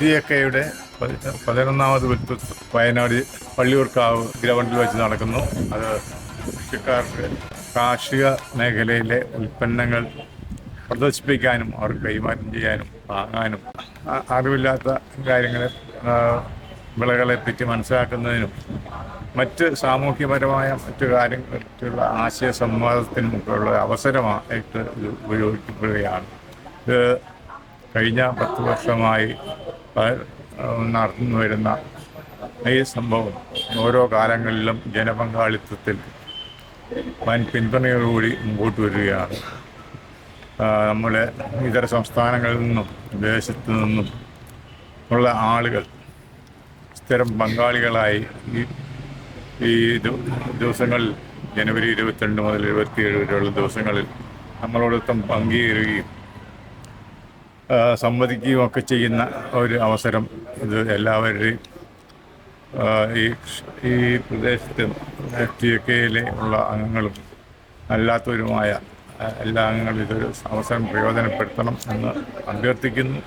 T A കെയുടെ പതിനൊന്നാമത് വയനാട് പള്ളിയൂർക്കാവ് ഗ്രൗണ്ടിൽ വെച്ച് നടക്കുന്നു. അത് കൃഷിക്കാർക്ക് കാർഷിക മേഖലയിലെ ഉൽപ്പന്നങ്ങൾ പ്രദർശിപ്പിക്കാനും അവർ കൈമാറ്റം ചെയ്യാനും വാങ്ങാനും അറിവില്ലാത്ത കാര്യങ്ങളെ ആ, വിളകളെ പറ്റി മനസ്സിലാക്കുന്നതിനും മറ്റ് സാമൂഹ്യപരമായ മറ്റു കാര്യങ്ങൾക്കുള്ള ആശയ സംവാദത്തിനും ഒക്കെയുള്ള അവസരമായിട്ട് ഇത് ഉപയോഗിക്കപ്പെടുകയാണ് ഇത് കഴിഞ്ഞ പത്ത് വർഷമായി നടന്നു വരുന്ന ഈ സംഭവം ഓരോ കാലങ്ങളിലും ജനപങ്കാളിത്തത്തിൽ വൻ പിന്തുണയോടുകൂടി മുമ്പോട്ട് വരികയാണ്. നമ്മുടെ ഇതര സംസ്ഥാനങ്ങളിൽ നിന്നും വിദേശത്തു നിന്നും ഉള്ള ആളുകൾ സ്ഥിരം പങ്കാളികളായി ഈ ഈ ദിവസങ്ങളിൽ ജനുവരി ഇരുപത്തിരണ്ട് മുതൽ ഇരുപത്തിയേഴ് വരെയുള്ള ദിവസങ്ങളിൽ നമ്മളോടൊപ്പം പങ്കുചേരുകയും ആ, സംവദിക്കുകയും ഒക്കെ ചെയ്യുന്ന ഒരു അവസരം ഇത് എല്ലാവരുടെയും ഈ ഈ പ്രദേശത്ത് ടി കെയിലെ ഉള്ള അംഗങ്ങളും അല്ലാത്തവരുമായ എല്ലാ അംഗങ്ങളും ഇതൊരു അവസരം പ്രയോജനപ്പെടുത്തണം എന്ന് അഭ്യർത്ഥിക്കുന്നു.